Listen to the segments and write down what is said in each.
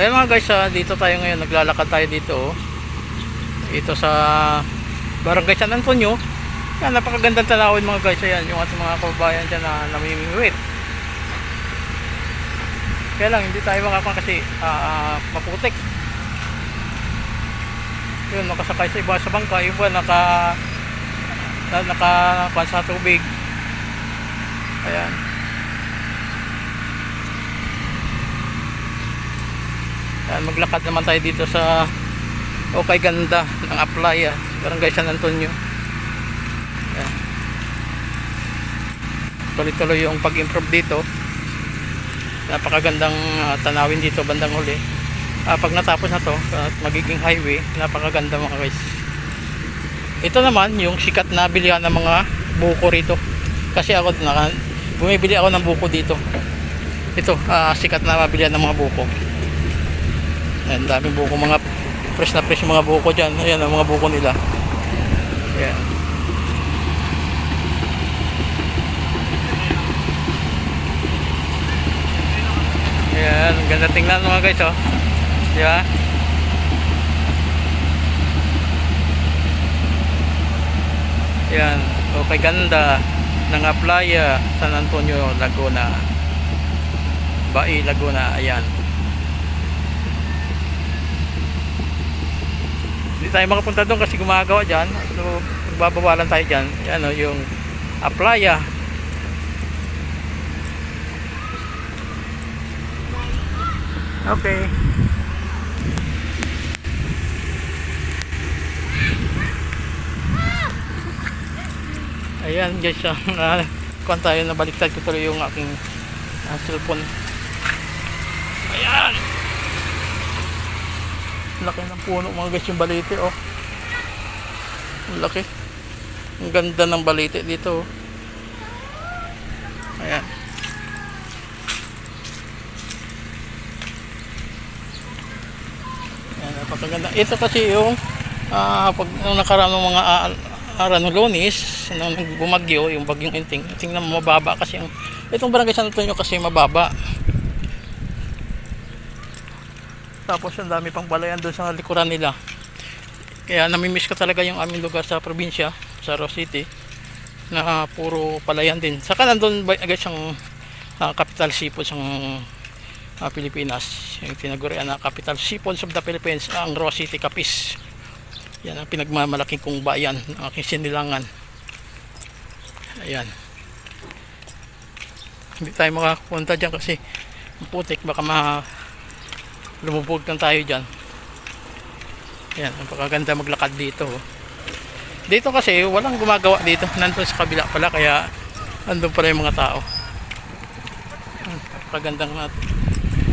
Ayun mga guys, ah, dito tayo ngayon, naglalakad tayo dito. Oh. Ito sa Barangay San Antonio. Yan, napakagandang tanawin mga guys. Ayan, yung ating mga kababayan dyan na namimingwit. Kaya lang, hindi tayo makakon kasi ah, maputik. Yun, nakasakay sa iba sa bangka. Iba naka na, naka kuwan sa tubig. Ayan. Ayan, maglakad naman tayo dito sa Okay Ganda ng Aplaya, Barangay San Antonio. Ayan. Tuloy-tuloy yung pag-improve dito. Napakagandang ah, tanawin dito bandang huli. Ah, pag natapos na to, at magiging highway, napakaganda mga guys. Ito naman yung sikat na bilihan ng mga buko rito. Kasi ako naka, bumibili ako ng buko dito. Ito, ah, sikat na mabilihan ng mga buko. Ayan, daming buko, mga fresh na fresh mga buko dyan. Ayan, ang mga buko nila. Ayan. Ayan, ganda tingnan mga guys, oh. Di ba? Ayan, okay ganda ng Aplaya, San Antonio, Laguna. Bai, Laguna, ayan. Hindi tayo makapunta doon kasi gumagawa dyan. So, magbabawalan tayo dyan. Yan o, yung Aplaya. Okay. Ayan guys, ang uh, kuhan tayo nabaliktad ko tuloy yung aking ah, cellphone. Ayan! Laki ng puno mga guys yung balite oh. Laki. Ang ganda ng balite dito oh. Ayan. Ayan, napakaganda. Ito kasi yung ah pag nung nakaraan ng mga uh, aranulonis, nung bumagyo, yung bagyong inting, tingnan mo mababa kasi ang itong barangay San Antonio kasi mababa. Tapos ang dami pang balayan doon sa likuran nila. Kaya namimiss ko talaga yung aming lugar sa probinsya, sa Ross City, na puro palayan din. Saka nandun agad siyang ah, capital seafood ng ah, Pilipinas. Yung tinagurian na capital seafoods of the Philippines, ang Ross City Capiz. Yan ang pinagmamalaki kong bayan ng aking sinilangan. Ayan. Hindi tayo makapunta dyan kasi ang putik baka ma lumubog lang tayo dyan. Ayan, napakaganda maglakad dito. oh. Dito kasi walang gumagawa dito. Nandun sa kabila pala kaya andun pala yung mga tao. Napakagandang nat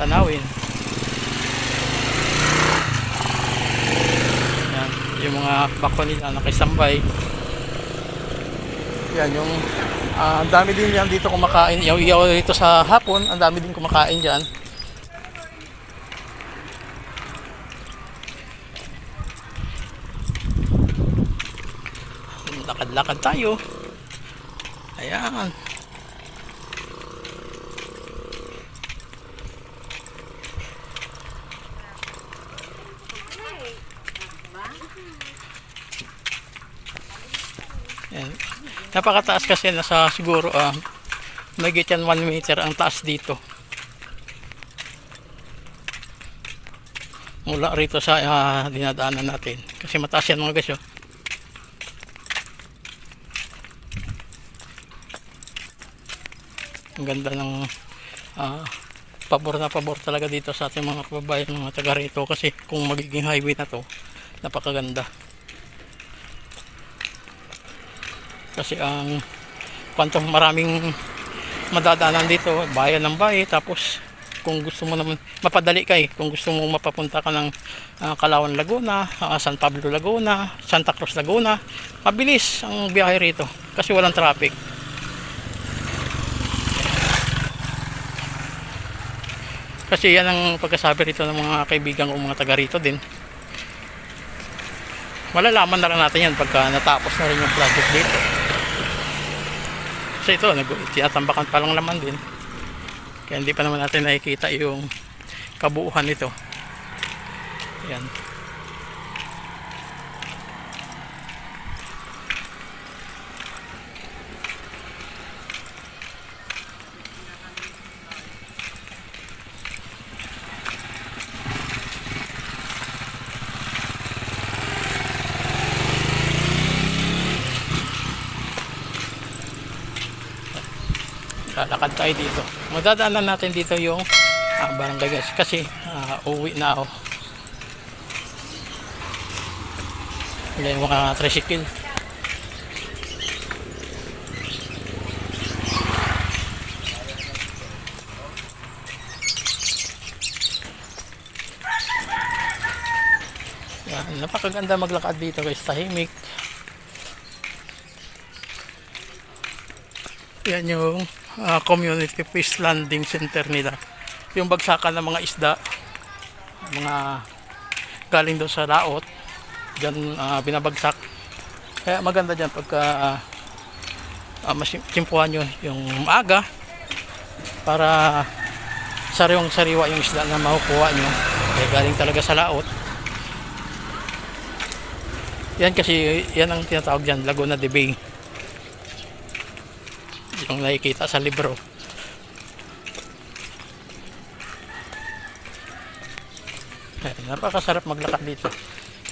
tanawin. Yan, yung mga bako nila nakisambay. Yan, yung ang dami din yan dito kumakain. Yung iyaw dito sa hapon, ang dami din kumakain dyan. Lakad-lakad tayo. Ayan. Ayan. Napakataas kasi nasa siguro ah may yan 1 meter ang taas dito. Mula rito sa ah, dinadaanan natin. Kasi mataas yan mga guys. Oh. Ang ganda ng ah, pabor na pabor talaga dito sa ating mga kababayan mga taga rito. Kasi kung magiging highway na to napakaganda. Kasi ang kwanto maraming madadaanan dito bayan ng bahay. Tapos kung gusto mo naman mapadali ka eh. Kung gusto mo mapapunta ka ng ah, Kalawan Laguna ah, San Pablo Laguna Santa Cruz Laguna mabilis ang biyahe rito kasi walang traffic Kasi yan ang pagkasabi rito ng mga kaibigan ko mga taga rito din. Malalaman na lang natin yan pagka natapos na rin yung project dito. Kasi ito, tinatambakan pa lang naman din. Kaya hindi pa naman natin nakikita yung kabuuhan nito. Yan. Lalakad tayo dito. Madadaanan natin dito yung ah, barangay guys. Kasi ah, uwi na ako. Yan yung mga tricycle. Yan, napakaganda maglakad dito guys. Tahimik. Yan yung ah, community fish landing center nila. Yung bagsakan ng mga isda, mga galing doon sa laot, dyan ah, binabagsak. Kaya maganda dyan pagka uh, uh, masimpuhan nyo yung maaga para sariwang sariwa yung isda na makukuha nyo. Kaya galing talaga sa laot. Yan kasi, yan ang tinatawag dyan, Laguna de Bay yung nakikita sa libro. Eh, napakasarap maglakad dito.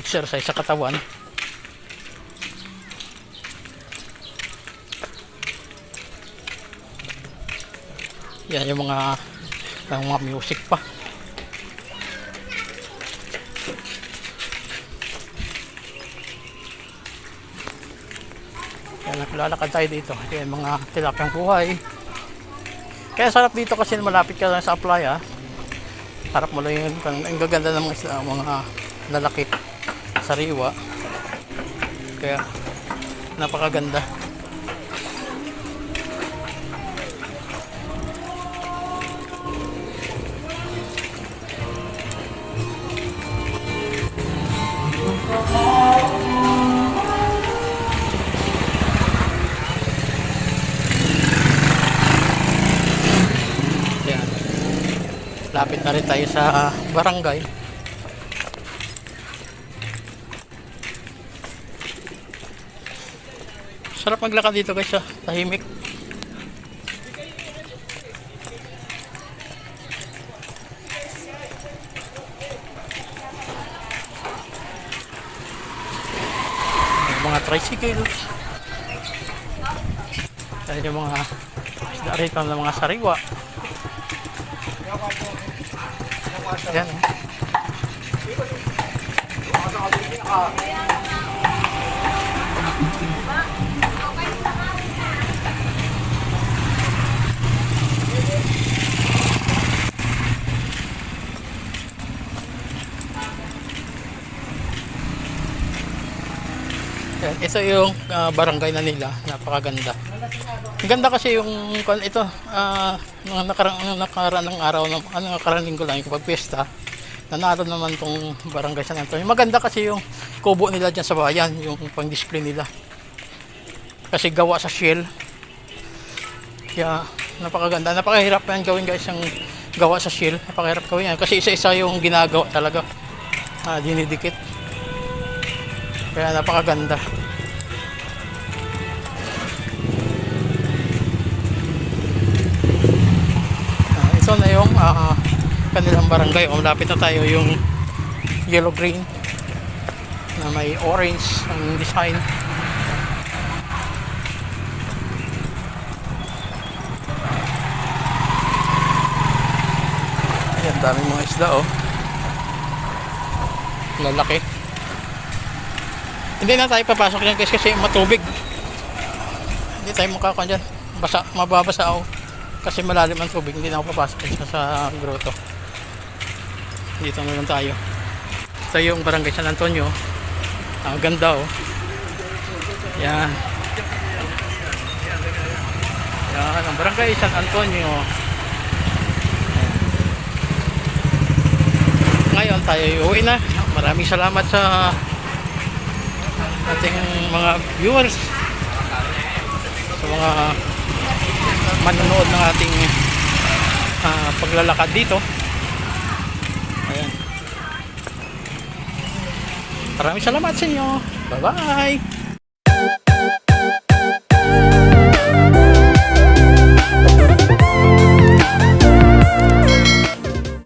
Exercise sa katawan. Yan yung mga yung mga music pa. Naglalakad tayo dito. Yan, mga tilapyang buhay. Kaya sarap dito kasi malapit ka lang sa playa. Harap mo lang yun. Ang, gaganda ng mga, isla- mga lalaki. Sariwa. Kaya napakaganda. Yan. Lapit na rin tayo sa barangay. Sarap maglakad dito guys sa tahimik. Mga tricycle. Dahil yung mga isda rito ng mga sariwa. Yan. Yan, ito yung ah, barangay na nila, napakaganda. Ang ganda kasi yung ito, ah mga nakarang nakaraan ng araw ng ano nakarang linggo lang yung pagpiyesta. Nanalo naman tong barangay San Antonio. Maganda kasi yung kubo nila diyan sa bayan, yung pang-display nila. Kasi gawa sa shell. Kaya napakaganda. Napakahirap yan gawin guys yung gawa sa shell. Napakahirap gawin yan kasi isa-isa yung ginagawa talaga. Ah, dinidikit. Kaya napakaganda. Ito na yung ah, kanilang barangay. O, lapit na tayo yung yellow green na may orange ang design. Ayan, daming mga isda oh. Lalaki. Hindi na tayo papasok dyan guys kasi matubig. Hindi tayo makakakuha dyan. Basa, mababasa ako. Kasi malalim ang tubig. Hindi na ako papasok sa, sa grotto. Dito na lang tayo. Ito yung barangay San Antonio. Ang ganda oh. Yan. Yan, ang barangay San Antonio. Ayan. Ngayon tayo uwi na. Maraming salamat sa ating mga viewers sa mga manonood ng ating uh, paglalakad dito. Ayan. Maraming salamat sa inyo. Bye bye